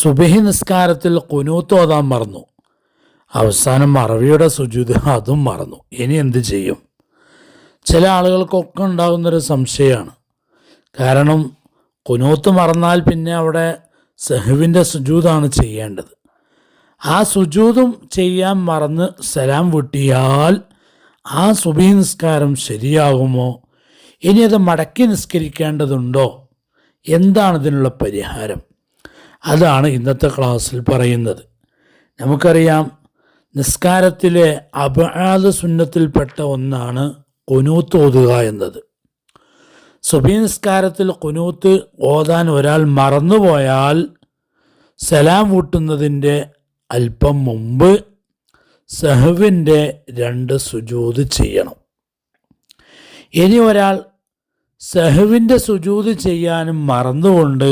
സുബഹി നിസ്കാരത്തിൽ കുനൂത്ത് ഓതാൻ മറന്നു. അവസാനം മറവിയുടെ സുജൂത് അതും മറന്നു. ഇനി എന്ത് ചെയ്യും? ചില ആളുകൾക്കൊക്കെ ഉണ്ടാകുന്നൊരു സംശയമാണ്. കാരണം കുനൂത്ത് മറന്നാൽ പിന്നെ അവിടെ സെഹുവിന്റെ സുജൂതാണ് ചെയ്യേണ്ടത്. ആ സുജൂതും ചെയ്യാൻ മറന്ന് സലാം വിട്ടിയാൽ ആ സുബഹി നിസ്കാരം ശരിയാകുമോ ഇനി അത് മടക്കി നിസ്കരിക്കേണ്ടതുണ്ടോ? എന്താണ് ഇതിനുള്ള പരിഹാരം? അതാണ് ഇന്നത്തെ ക്ലാസ്സിൽ പറയുന്നത്. നമുക്കറിയാം നിസ്കാരത്തിലെ അപരാധ സുന്നത്തിൽപ്പെട്ട ഒന്നാണ് കുനൂത്ത് ഓതുക എന്നത്. സുബി നിസ്കാരത്തിൽ കുനൂത്ത് ഓതാൻ ഒരാൾ മറന്നുപോയാൽ സലാം കൂട്ടുന്നതിന്റെ അല്പം മുമ്പ് സഹുവിന്റെ രണ്ട് സുജൂത് ചെയ്യണം. ഇനി ഒരാൾ സഹുവിന്റെ സുജൂത് ചെയ്യാനും മറന്നുകൊണ്ട്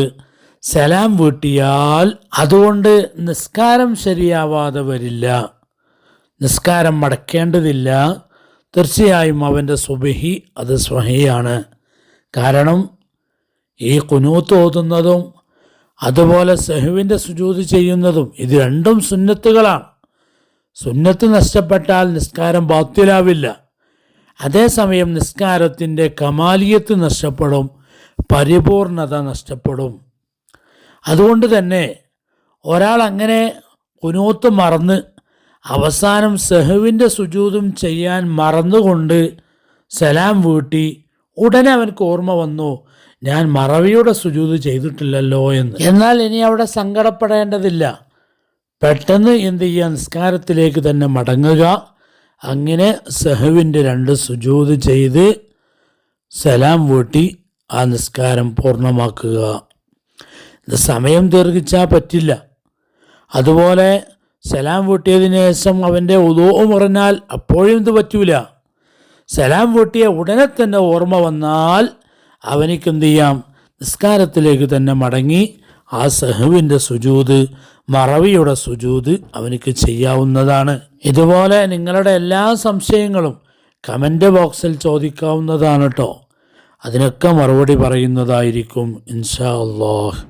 സലാം വീട്ടിയാൽ അതുകൊണ്ട് നിസ്കാരം ശരിയാവാതെ വരില്ല. നിസ്കാരം മടക്കേണ്ടതില്ല. തീർച്ചയായും അവന്റെ സുബഹി അത് സ്വഹിയാണ്. കാരണം ഈ കുനൂത്ത് ഓതുന്നതും അതുപോലെ സെഹുവിന്റെ സുജൂത് ചെയ്യുന്നതും ഇത് രണ്ടും സുന്നത്തുകളാണ്. സുന്നത്ത് നഷ്ടപ്പെട്ടാൽ നിസ്കാരം ബാത്തിലാവില്ല. അതേസമയം നിസ്കാരത്തിന്റെ കമാലിയത്ത് നഷ്ടപ്പെടും പരിപൂർണത നഷ്ടപ്പെടും. അതുകൊണ്ട് തന്നെ ഒരാൾ അങ്ങനെ കുനൂത്ത് മറന്ന് അവസാനം സെഹുവിന്റെ സുജൂതും ചെയ്യാൻ മറന്നുകൊണ്ട് സലാം വീട്ടി ഉടനെ അവൻക്ക് ഓർമ്മ വന്നു ഞാൻ മറവിയുടെ സുജൂത് ചെയ്തിട്ടില്ലല്ലോ എന്ന്. എന്നാൽ ഇനി അവിടെ സങ്കടപ്പെടേണ്ടതില്ല. പെട്ടെന്ന് എന്ത് ചെയ്യുക? നിസ്കാരത്തിലേക്ക് തന്നെ മടങ്ങുക. അങ്ങനെ സഹുവിന്റെ രണ്ട് സുജൂത് ചെയ്ത് സലാം വീട്ടി ആ നിസ്കാരം പൂർണമാക്കുക. ഇത് സമയം ദീർഘിച്ചാൽ പറ്റില്ല. അതുപോലെ സലാം വീട്ടിയതിന് ശേഷം അവന്റെ ഉദോ പറഞ്ഞാൽ അപ്പോഴും ഇത് പറ്റൂല. സലാം വീട്ടിയ ഉടനെ തന്നെ ഓർമ്മ വന്നാൽ അവനിക്ക് എന്ത് ചെയ്യാം? നിസ്കാരത്തിലേക്ക് തന്നെ മടങ്ങി ആ സഹുവിന്റെ സുജൂത് മറവിയുടെ സുജൂത് അവനിക്ക് ചെയ്യാവുന്നതാണ്. ഇതുപോലെ നിങ്ങളുടെ എല്ലാ സംശയങ്ങളും കമന്റ് ബോക്സിൽ ചോദിക്കാവുന്നതാണ് കേട്ടോ അതിനൊക്കെ മറുപടി പറയുന്നതായിരിക്കും ഇൻഷാ അള്ളാഹ്.